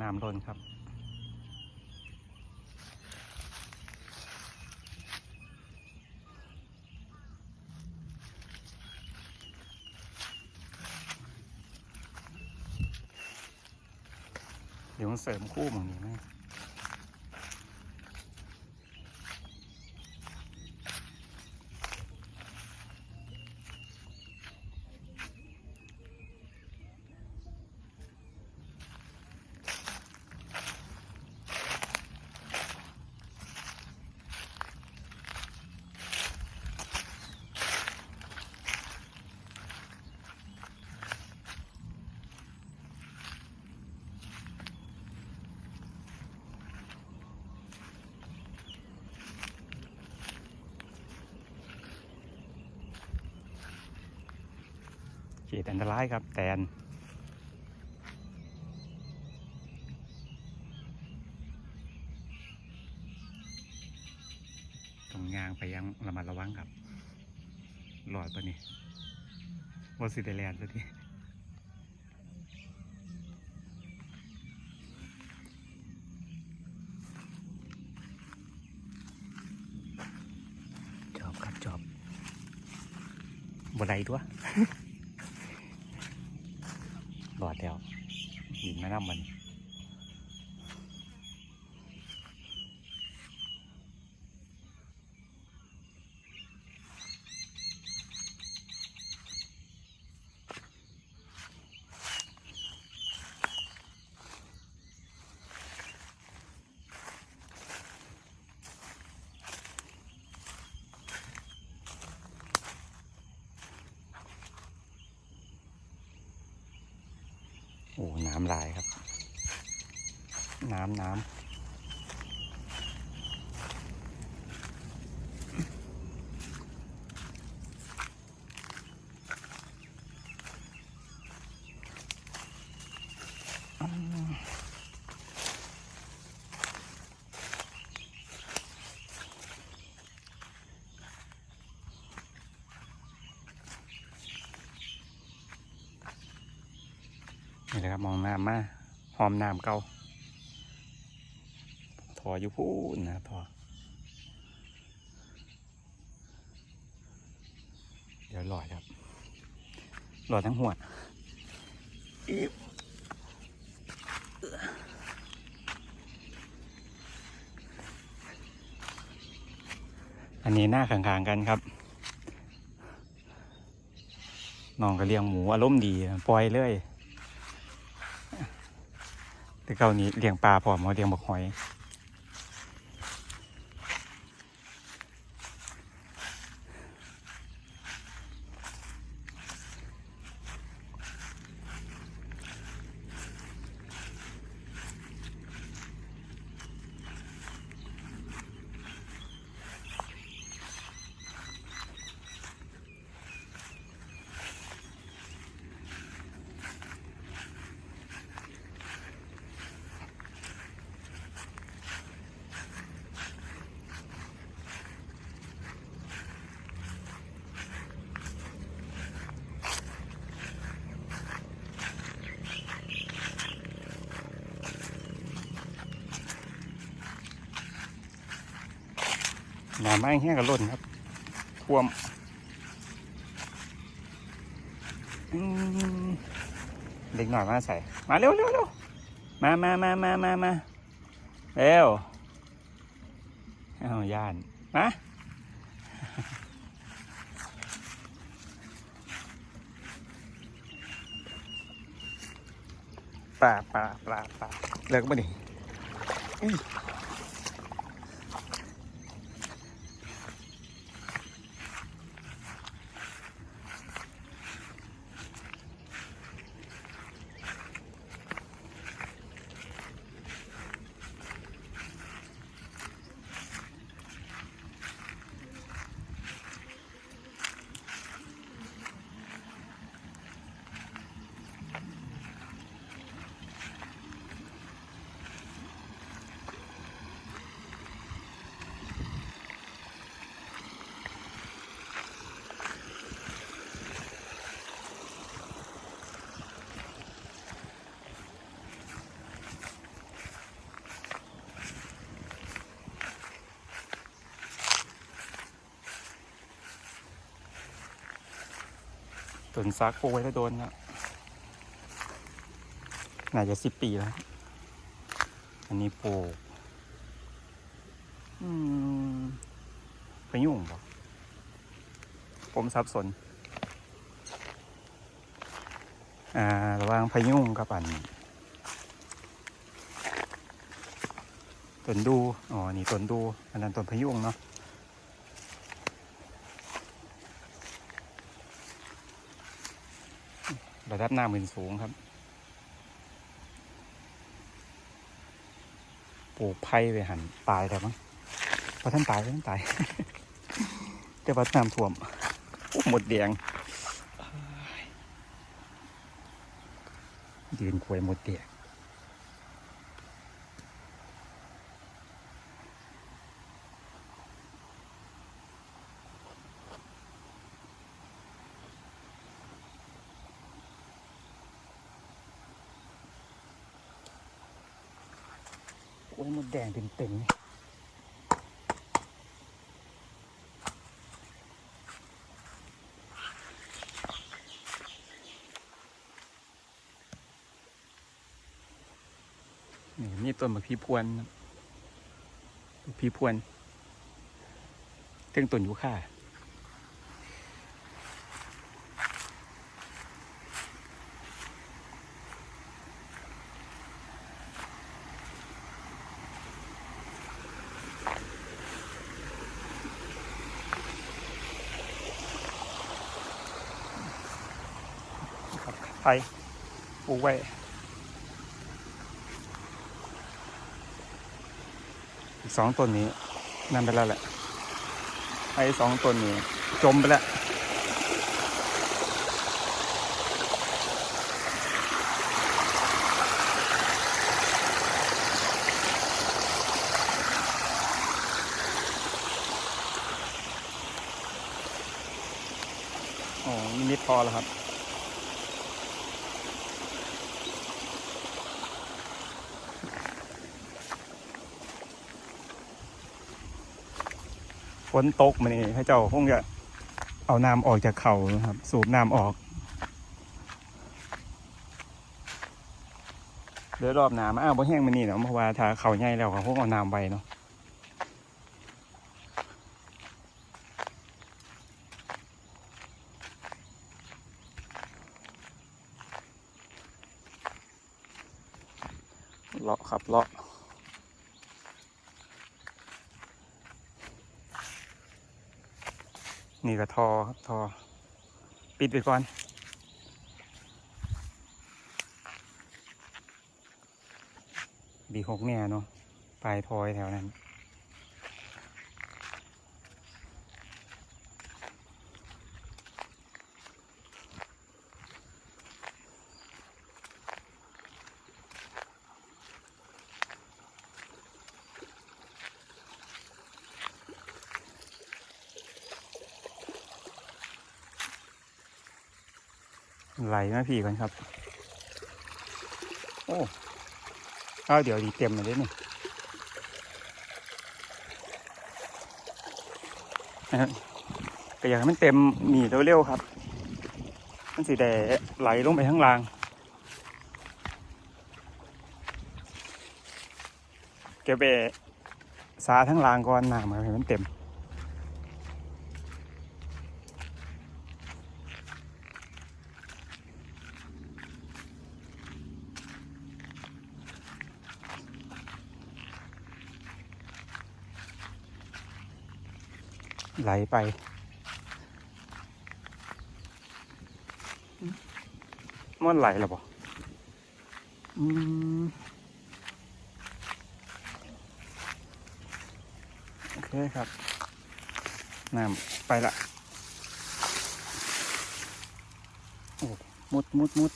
น้ำล้นครับ เดี๋ยวมันเสริมคู่หมองนี้ไหม ตอันตรายครับแตนต้องยางไปยังระมัดระวังครับหลอดปะนี่วอสิเดแลนด์ซะทีจอบครับจอบบไดตัวหลอด แล้วหินแม่น้ำมัน โอ้ น้ำลายครับ น้ำน้ำนี่แหละครับมองน้ำมาหอมน้ำเก่า ออยู่พูนนะครับถอเดี๋ยวหลอดครับหลอดทั้งหัวอันนี้หน้าข้างๆกันครับน้องก็เลี้ยงหมูอารมณ์ดีปล่อยเลยแต่เก่านี้เลี้ยงปลาพร้อมเขาเลี้ยงบกหอย น้ำไม้แห้งกับล้นครับท่วมอืมเด็กหน่อยมาใส่ มาเร็วเร็วเร็วมามามามามามาเร็วเอาย่านมาปลาปลาปลาปลาเลิกมาดิ ต้นซักปลูกไว้ก็โดนแล้วน่าจะสิบปีแล้ว อันนี้ปลูกอืมไปยุ่งบ่ผมสับสน อ่า ระว่างพายุงกับอันต้นดู อ๋อ นี่ต้นดู อันนั้นต้นพายุงเนาะ ระดับน้ำมันสูงครับ ปลูกไผ่ไปหันตายแต่มั้งเพราะท่านตายเพราะท่านตาย แต่ว่าน้ำท่วมโอ้หมดแดงยืนควยหมดแดง มดแดงเต็มๆเลยนี่นี่ต้นมะพรีพวนครับมะพรีพวนเต้งต้นยูค่า ไผ่ปลูกไว้อีกสองต้นนี้นั่นไปแล้วแหละไอ้สองต้นนี้ จมไปแล้วโอ้นี่มิดพอแล้วครับ นตกมานี่ให้เจ้าคงจะเอาน้ำออกจากเขานะครับ สูบน้ำออก เดี๋ยวรอบน้ำอ้าวบ่แห้งมันนี่เนาะเพราะว่าถ้าเขาใหญ่แล้วเขาคงเอาน้ำไว้เนาะเลาะครับเลาะ นี่ก็ทอครับทอ ปิดไปก่อน บีหกเนี่ยเนาะปลายทอยแถวนั้น ไหลมาพี่ก่อนครับ โอ้เอาเดี๋ยวดีเต็มมาเลยนี่นะฮะก็อยากให้มันเต็มหนีเร็วๆครับ มันสีแดงไหลลงไปข้างล่างเก็บไปสาทั้งล่างก่อนหน้ำครับให้มันเต็ม ไหลไป มันไหลหรอปะอืมโอเคครับ น้ำไปละ โอ้ มุดมุดมุด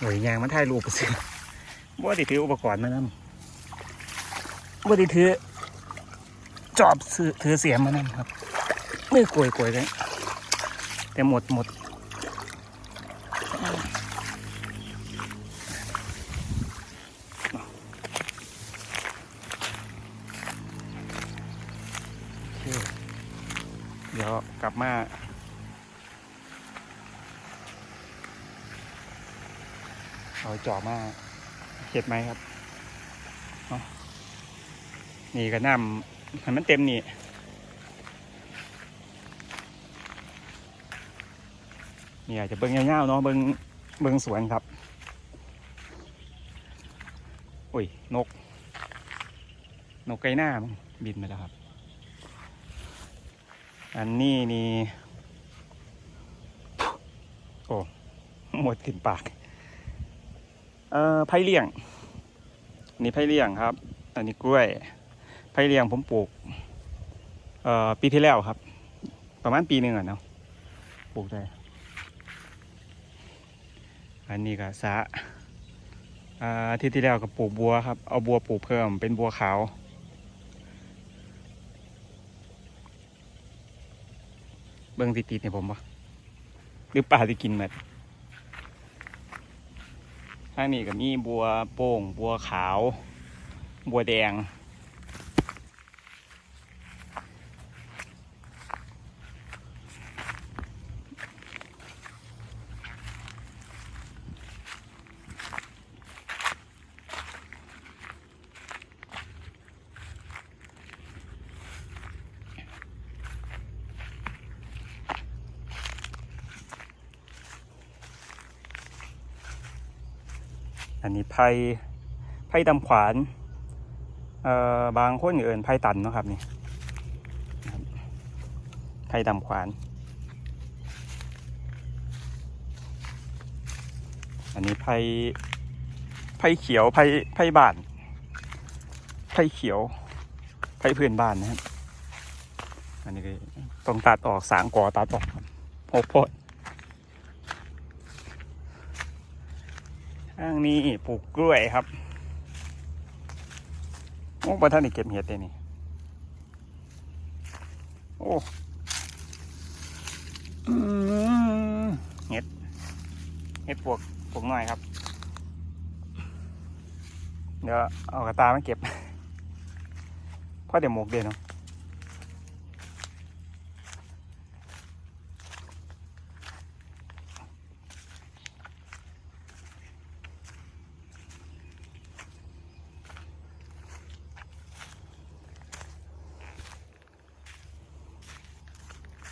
โอ้ยยางมันถ่ายรูปไปสิบ่ได้ถืออุปกรณ์มานำบ่ได้ถือจอบถือเสียมมานำครับมือกลวยกลวยๆเลยแต่หมดหมด เอาจ่อมาเห็ดไหมครับนี่ก็น้ำให้มันเต็มนี่นี่อาจจะเบิ้งยาวๆเนาะเบิ้งเบิ้งสวนครับโอ้ยนก นกไก่หน้ามันบินไปแล้วครับ อันนี้นี่โอ้หมดขึ้นปาก เอ่อไผ่เลี้ยง นี่ไผ่เลี้ยงครับ อันนี้กล้วย ไผ่เลี้ยงผมปลูก เอ่อปีที่แล้วครับ ประมาณปีหนึ่งอะเนาะ ปลูกได้ อันนี้ก็สะอาอาที่ที่แล้วก็ปลูกบัวครับ เอาบัวปลูกเพิ่มเป็นบัวขาว เบิ้งติดติดเนี่ยผมปะหรือป่าที่กินหมดข้างนี้ก็มีบัวโป่ง บัวขาว บัวแดง อันนี้ไผ่ไผ่ดำขวานเอ่อบางคนเอื่นไผ่ตันเนาะครับนี่ไผ่ดำขวาน อันนี้ไผ่ไผ่เขียวไผ่ไผ่บานไผ่เขียวไผ่พื้นบ้านนะครับ อันนี้ก็ต้องตัดออกสางกอตัดออกครับโหโพด ข้างนี้ปลูกกล้วยครับโอ้บท่านนี่เก็บเห็ดได้นี่โอ้เห็ดเห็ดปวกปวกหน่อยครับ เดี๋ยวเอากระตามาเก็บเพราะเดี๋ยวหมกเดียวเนาะ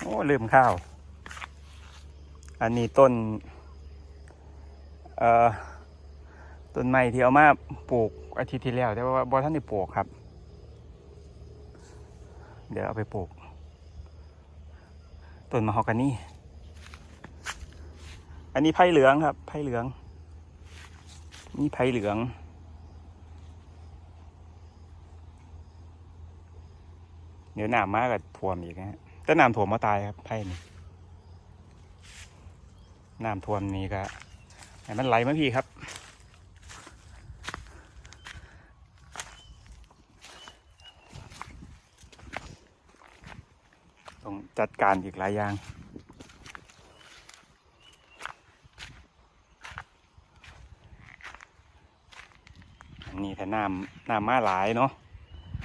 อ้ลืมข้าว อันนี้ต้น เอ่อ ต้นไม้ที่เอามาปลูกอาทิตย์ที่แล้ว แต่ว่าบอท่านได้ปลูกครับ เดี๋ยวเอาไปปลูก ต้นมะฮอกกานี่ อันนี้ไผ่เหลืองครับ ไผ่เหลือง นี่ไผ่เหลืองเดี๋ยวหนามมากกับท่วมอีกนะฮะ แต่น้ำท่วมมาตายครับไผ่นี่น้ำท่วมนี่ก็ให้มันไหลมาพี่ครับ ต้องจัดการอีกหลายอย่างนนี้แต่น้ำน้ำมาหลายเนาะ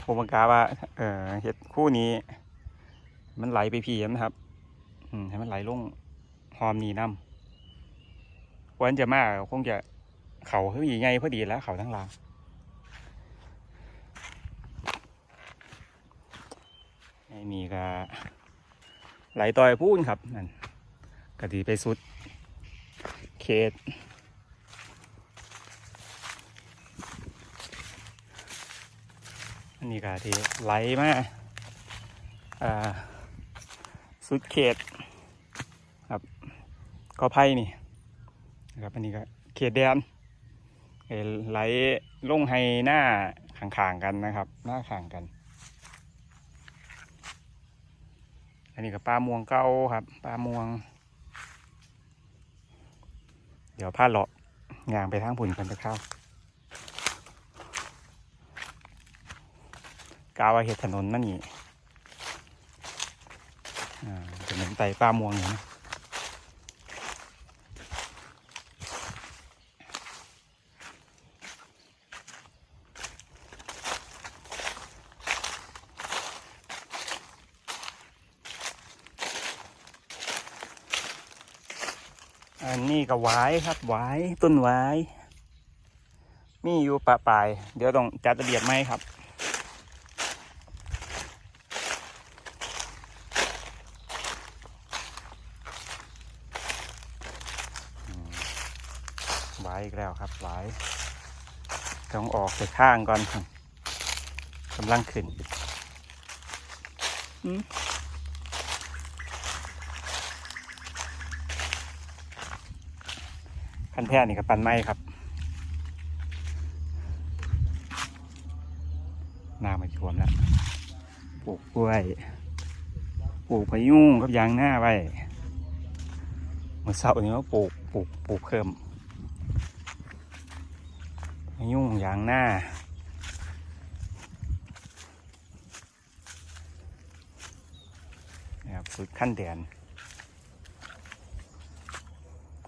ผมกาว่า เออเห็ดคู่นี้ มันไหลไปพีนะครับ อืมให้มันไหลลงหอมนีน้ำวันจะมากคงจะเขาขึ้นใหญ่พอดีแล้ว เขาทั้งลางไอ้นี่ก็ไหลต่อยพูนครับนั่นกะดีไปสุด เขตอันนี้ก็ที่ไหลมาอ่า สุดเขตครับก็ไพ่นี่นะครับอันนี้ก็เขตแดนเอ่อไหลลงให้หน้าข่างๆกันนะครับ หน้าข่างกัน อันนี้ก็ปลาม่วงเก้าครับปลาม่วง เดี๋ยวพาเลาะยางไปทางผุนกันจะเข้ากาวเห็ดถนนนั่นนี่ ขนมไตป้ามวงนะอันนี้ก็ไว้ครับไว้ต้นไว้มีอยู่ปะปลาย เดี๋ยวต้องจัดระเบียบไหมครับ หวายอีกแล้วครับหวายต้องออกไปข้างก่อนกำลังขึ้นอืมคันแท่นี่กับปันไม้ครับน้ำมาท่วมแล้วปลูกกล้วยปลูกพะยุงกับยางหน้าไว้เมื่อเสาร์นี้ก็ปลูกปลูกปลูกเพิ่มพะ ยุงอย่างหน้า นะครับสุดขั้นเดือน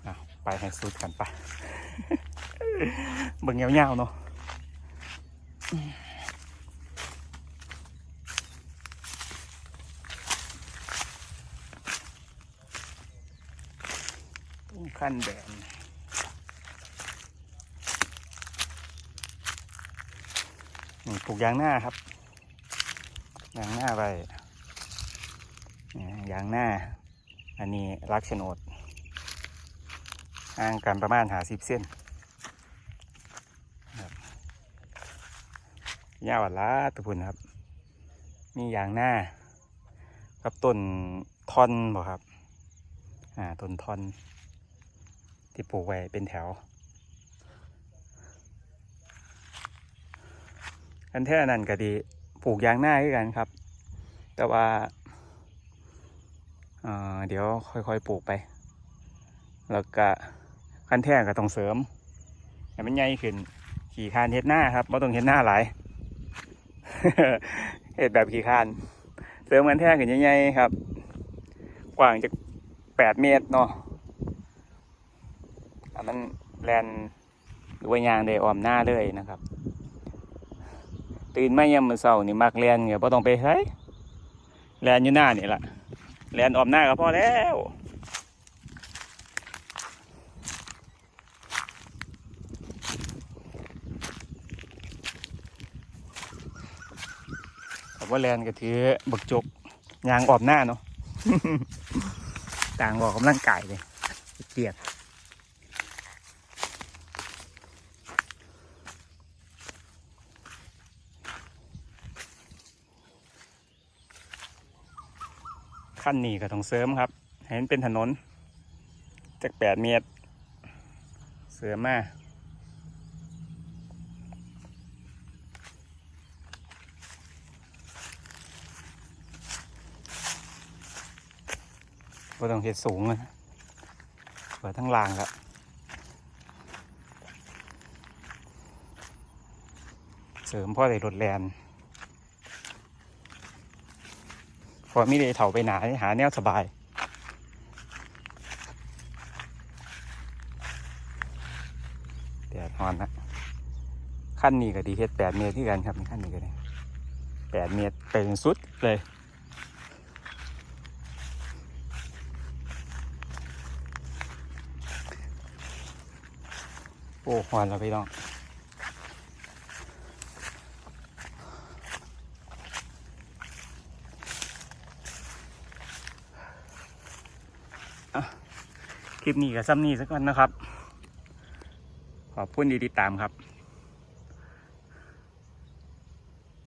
อไปให้สุดกันไปเบิ่งเงาวๆเนาะขั้นแดนนี่ปลู กยางหน้าครับ ยางหน้าไปเนี่ยางหน้า อันนี้รักโฉนดห่างกันประมาณหาสิบเส้นยาวละตุพุนครับ มียางหน้า กับต้นทอนบ่ครับ อ่าต้นทอน ที่ปลูกไว้เป็นแถว อันแท้นั่นก็ดีปลูกยางหน้าด้วยกันครับ แต่ว่าเดี๋ยวค่อยๆปลูกไป แล้วก็ขั้นแท้ก็ต้องเสริมให้มันใหญ่ขึ้น ขี่คานเฮ็ดหน้าครับไม่ต้องเฮ็ดหน้าหลายเฮ็ดแบบขี่คานเสริมกันแท้ขึ้นใหญ่ๆครับ กว้างจากแปดเมตรเนาะอันนั้นแลนหรือว่ายางได้ออมหน้าเลยนะครับ ตื่นไมายามมื้อเช้านี่มักแลนก็บ่ต้องไปไสแลนอยู่หน้านี่ล่ะแลนออมหน้าก็พอแล้วแต่ว่าแลนก็ถือบักจกยางออมหน้าเนาะ ต่างออกกำลังกายเลยเกียด ขั้นนี้ก็ต้องเสริมครับให้มันเป็นถนน จากแปดเมตร เสริมมาก็ต้องเฮ็ดสูงเลยเปิดทั้งรางครับเสริมพ่อได้รถแลน พอมีได้เถาไปหนาหาแนวสบาย แดดฮอนนะขั้นนี้ก็ดีเฮ็ดแปดเมตรที่กันครับขั้นนี้ก็ได้แปดเมตรไปจนสุดเลยโอ้ฮอนแล้วพี่น้อง คลิปนี้กับซ้ำนี้สักก่อนนะครับ ขอบคุณที่ติดตามครับ